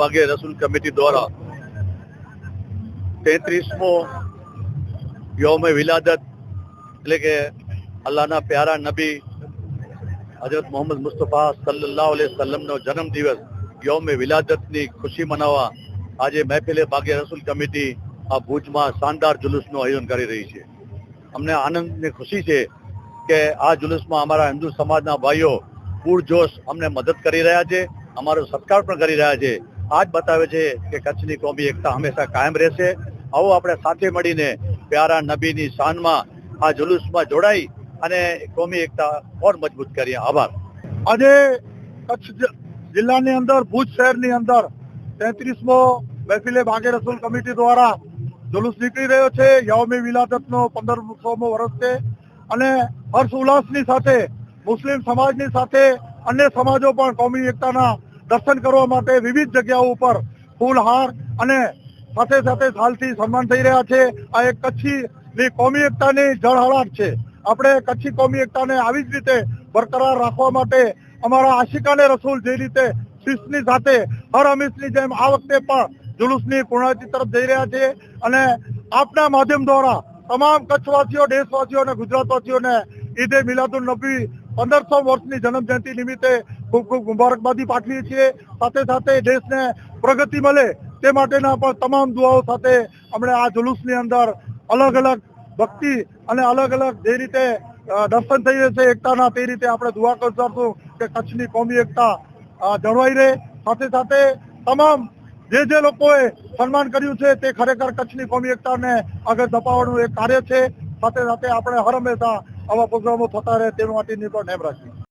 બાગે Rasool committee દ્વારા તેત્રીસમો યોમે વિલાદત, એટલે કે અલ્લાહના પ્યારા નબી હજરત મોહમ્મદ મુસ્તફા સલ્લાહ સલ્લમનો જન્મ દિવસ યોમે વિલાદતની ખુશી મનાવવા આજે મહેફિલે બાગે રસૂલ કમિટી આ ભુજમાં શાનદાર જુલુસનું આયોજન કરી રહી છે. અમને આનંદની ખુશી છે કે આ જુલુસમાં અમારા હિન્દુ સમાજના ભાઈઓ પૂરજોશ અમને મદદ કરી રહ્યા છે, અમારો સત્કાર પણ કરી રહ્યા છે. આ જ બતાવે છે કે કચ્છની કોમી એકતા હંમેશા કાયમ રહેશે. આવો આપણે સાથે મળીને પ્યારા નબીની શાનમાં આ જુલુસમાં જોડાઈ અને કોમી એકતા ઓર મજબૂત કરીએ. આભાર. આજે કચ્છ જિલ્લાની અંદર, ભુજ શહેરની અંદર તેત્રીસમો મહેફિલે ભાગે રસૂલ કમિટી દ્વારા જુલુસ નીકળી રહ્યો છે. યવમી વિલાદતનો પંદરસોમો વર્ષ છે અને હર્ષ ઉલ્લાસની સાથે, મુસ્લિમ સમાજની સાથે અન્ય સમાજો પણ કોમી એકતાના દર્શન કરવા માટે વિવિધ જગ્યાઓ ઉપર ફૂલહાર અને સાથે સાથે સાલથી સન્માન થઈ રહ્યા છે. આ એક કચ્છીની કોમી એકતાની જળહળાટ છે. આપણે કચ્છી કોમી એકતાને આવી જ રીતે બરકરાર રાખવા માટે અમારા આશિકાને રસૂલ જે રીતે શિસ્તની સાથે હર હંમેશની જેમ આ વખતે પણ જુલુસની પૂર્ણાવતિ તરફ જઈ રહ્યા છે અને આપના માધ્યમ દ્વારા તમામ કચ્છવાસીઓ, દેશવાસીઓ અને ગુજરાતવાસીઓને ઈદે મિલાદુલ નબી પંદરસો વર્ષની જન્મ જયંતિ નિમિત્તે ખૂબ ખૂબ મુબારકબાદી પાઠવીએ છીએ. સાથે સાથે દેશને પ્રગતિ મળે તે માટેના પણ તમામ દુઆઓ સાથે આપણે આ જુલુસની અંદર અલગ અલગ ભક્તિ અને અલગ અલગ જે રીતે દર્શન થઈ રહે છે એકતાના, તે રીતે આપણે દુઆ કરશું કે કચ્છની કોમી એકતા જળવાઈ રહે. સાથે સાથે તમામ જે જે લોકોએ સન્માન કર્યું છે તે ખરેખર કચ્છની કોમી એકતાને આગળ ધપાવવાનું એક કાર્ય છે. સાથે સાથે આપણે હર હંમેશા આવા પ્રોગ્રામો થતા રહે તે માટે પણ નેમ રાખી